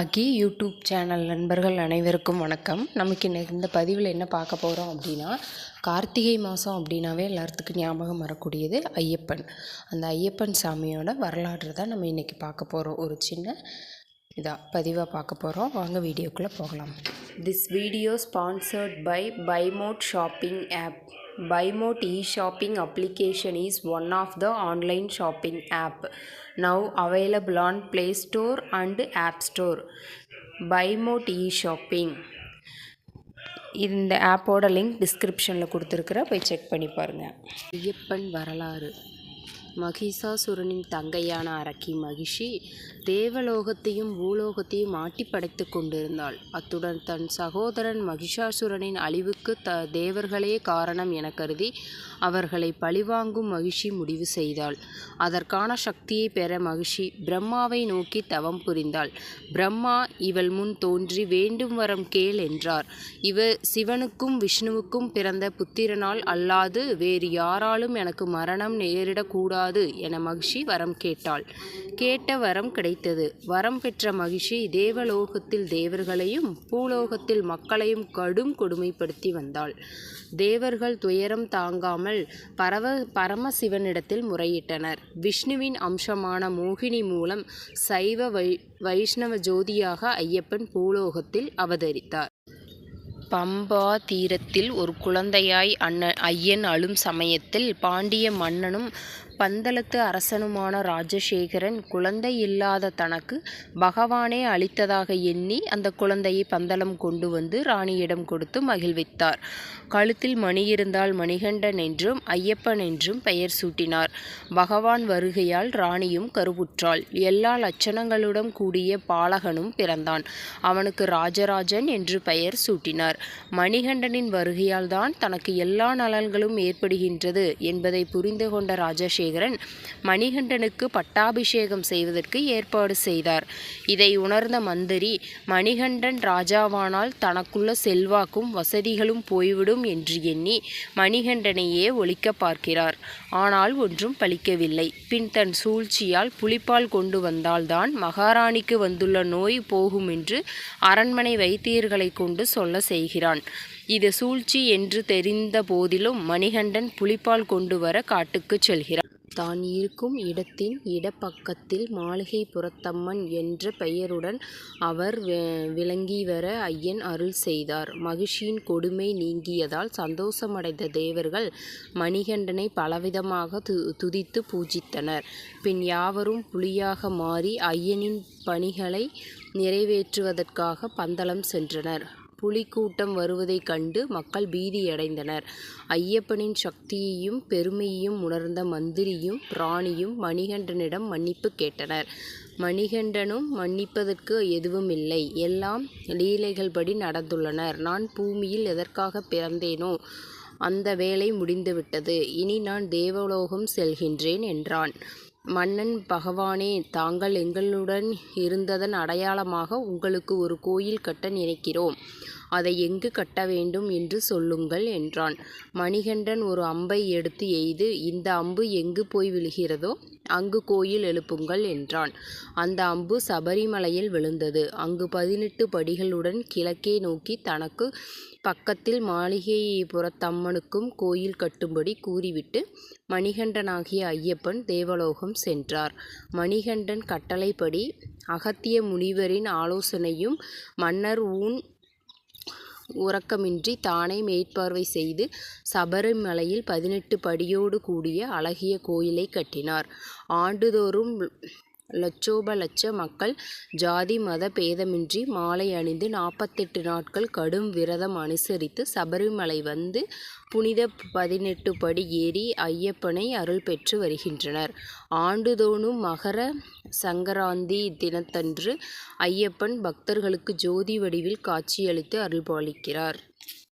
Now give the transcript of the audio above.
அகி YouTube channel நண்பர்கள் அனைவருக்கும் வணக்கம். நமக்கு இன்னைக்கு இந்த பதிவில் என்ன பார்க்க போகிறோம் அப்படின்னா கார்த்திகை மாதம் அப்படின்னாவே எல்லாத்துக்கும் ஞாபகம் வரக்கூடியது ஐயப்பன். அந்த ஐயப்பன் சாமியோட வரலாறு தான் நம்ம இன்றைக்கி பார்க்க போகிறோம் ஒரு சின்ன இதாக பதிவாக பார்க்க போகிறோம் வாங்க வீடியோக்குள்ளே போகலாம். This video sponsored by Bymot shopping app Bymot e shopping application is one of the online shopping app now available on Play Store and App Store Bymot e shopping இந்த ஆப்போட லிங்க் டிஸ்கிரிப்ஷனில் கொடுத்துருக்குற போய் செக் பண்ணி பாருங்கள் ஐயப்பன் வரலாறு. மகிஷாசுரனின் தங்கையான அரக்கி மகிஷி தேவலோகத்தையும் பூலோகத்தையும் ஆட்டி படைத்து கொண்டிருந்தாள். அத்துடன் தன் சகோதரன் மகிஷாசுரனின் அழிவுக்கு த தேவர்களே காரணம் என கருதி அவர்களை பழிவாங்கும் மகிஷி முடிவு செய்தாள். அதற்கான சக்தியை பெற மகிஷி பிரம்மாவை நோக்கி தவம் புரிந்தாள். பிரம்மா இவள் முன் தோன்றி வேண்டும் வரம் கேள் என்றார். இவ சிவனுக்கும் விஷ்ணுவுக்கும் பிறந்த புத்திரனால் அல்லாது வேறு யாராலும் எனக்கு மரணம் நேரிடக்கூடாது என மகிஷி வரம் கேட்டாள். கேட்ட வரம் கிடைத்தது. வரம் பெற்ற மகிஷி தேவலோகத்தில் தேவர்களையும் பூலோகத்தில் மக்களையும் கடும் கொடுமைப்படுத்தி வந்தாள். தேவர்கள் துயரம் தாங்காமல் பரவ பரமசிவனிடத்தில் முறையிட்டனர். விஷ்ணுவின் அம்சமான மோகினி மூலம் சைவ வை வைஷ்ணவ ஜோதியாக ஐயப்பன் பூலோகத்தில் அவதரித்தார். பம்பா தீரத்தில் ஒரு குழந்தையாய் அண்ண ஐயன் அழும் சமயத்தில் பாண்டிய மன்னனும் பந்தளத்து அரசனுமான ராஜசேகரன் குழந்தை இல்லாத தனக்கு பகவானே அளித்ததாக எண்ணி அந்த குழந்தையை பந்தளம் கொண்டு வந்து ராணியிடம் கொடுத்து மகிழ்வித்தார். கழுத்தில் மணி இருந்தால் மணிகண்டன் என்றும் ஐயப்பன் என்றும் பெயர் சூட்டினார். பகவான் வருகையால் ராணியும் கருவுற்றாள். எல்லா லட்சணங்களுடன் கூடிய பாலகனும் பிறந்தான். அவனுக்கு ராஜராஜன் என்று பெயர் சூட்டினார். மணிகண்டனின் வருகையால் தான் தனக்கு எல்லா நலன்களும் ஏற்படுகின்றது என்பதை புரிந்து கொண்ட சந்திரசேகரன் மணிகண்டனுக்கு பட்டாபிஷேகம் செய்வதற்கு ஏற்பாடு செய்தார். இதை உணர்ந்த மந்திரி மணிகண்டன் ராஜாவானால் தனக்குள்ள செல்வாக்கும் வசதிகளும் போய்விடும் என்று எண்ணி மணிகண்டனையே ஒழிக்க பார்க்கிறார். ஆனால் ஒன்றும் பலிக்கவில்லை. பின் தன் சூழ்ச்சியால் புலிப்பால் கொண்டு வந்தால்தான் மகாராணிக்கு வந்துள்ள நோய் போகும் என்று அரண்மனை வைத்தியர்களை கொண்டு சொல்ல செய்கிறான். இது சூழ்ச்சி என்று தெரிந்த போதிலும் மணிகண்டன் புலிப்பால் கொண்டு வர காட்டுக்குச் செல்கிறான். தான் இருக்கும் இடத்தின் இடப்பக்கத்தில் மாளிகை புறத்தம்மன் என்ற பெயருடன் அவர் விளங்கி வர ஐயன் அருள் செய்தார். மகிழ்ச்சியின் கொடுமை நீங்கியதால் சந்தோஷமடைந்த தேவர்கள் மணிகண்டனை பலவிதமாக து துதித்து பூஜித்தனர். பின் யாவரும் புலியாக மாறி ஐயனின் பணிகளை நிறைவேற்றுவதற்காக பந்தளம் சென்றனர். புலிக்கூட்டம் வருவதைக் கண்டு மக்கள் பீதியடைந்தனர். ஐயப்பனின் சக்தியையும் பெருமையையும் உணர்ந்த மந்திரியும் ராணியும் மணிகண்டனிடம் மன்னிப்பு கேட்டனர். மணிகண்டனும் மன்னிப்பதற்கு எதுவும் இல்லை எல்லாம் லீலைகள் படி நடந்துள்ளனர். நான் பூமியில் எதற்காக பிறந்தேனோ அந்த வேலை முடிந்துவிட்டது. இனி நான் தேவலோகம் செல்கின்றேன் என்றான். மன்னன் பகவானே தாங்கள் எங்களுடன் இருந்ததன் அடையாளமாக உங்களுக்கு ஒரு கோயில் கட்ட நினைக்கிறோம். அதை எங்கு கட்ட வேண்டும் என்று சொல்லுங்கள் என்றான். மணிகண்டன் ஒரு அம்பை எடுத்து எய்து இந்த அம்பு எங்கு போய் விழுகிறதோ அங்கு கோயில் எழுப்புங்கள் என்றான். அந்த அம்பு சபரிமலையில் விழுந்தது. அங்கு பதினெட்டு படிகளுடன் கிழக்கே நோக்கி தனக்கு பக்கத்தில் மாளிகை புறத்தம்மனுக்கும் கோயில் கட்டும்படி கூறிவிட்டு மணிகண்டனாகிய ஐயப்பன் தேவலோகம் சென்றார். மணிகண்டன் கட்டளைப்படி அகத்திய முனிவரின் ஆலோசனையும் மன்னர் ஊன் உறக்கமின்றி தானே மேற்பார்வை செய்து சபரிமலையில் பதினெட்டு படியோடு கூடிய அழகிய கோயிலை கட்டினார். ஆண்டுதோறும் லட்சோப லட்ச மக்கள் ஜாதி மத பேதமின்றி மாலை அணிந்து நாற்பத்தெட்டு நாட்கள் கடும் விரதம் அனுசரித்து சபரிமலை வந்து புனித பதினெட்டு படி ஏறி ஐயப்பனை அருள் பெற்று வருகின்றனர். ஆண்டுதோறும் மகர சங்கராந்தி தினத்தன்று ஐயப்பன் பக்தர்களுக்கு ஜோதி வடிவில் காட்சியளித்து அருள்பாலிக்கிறார்.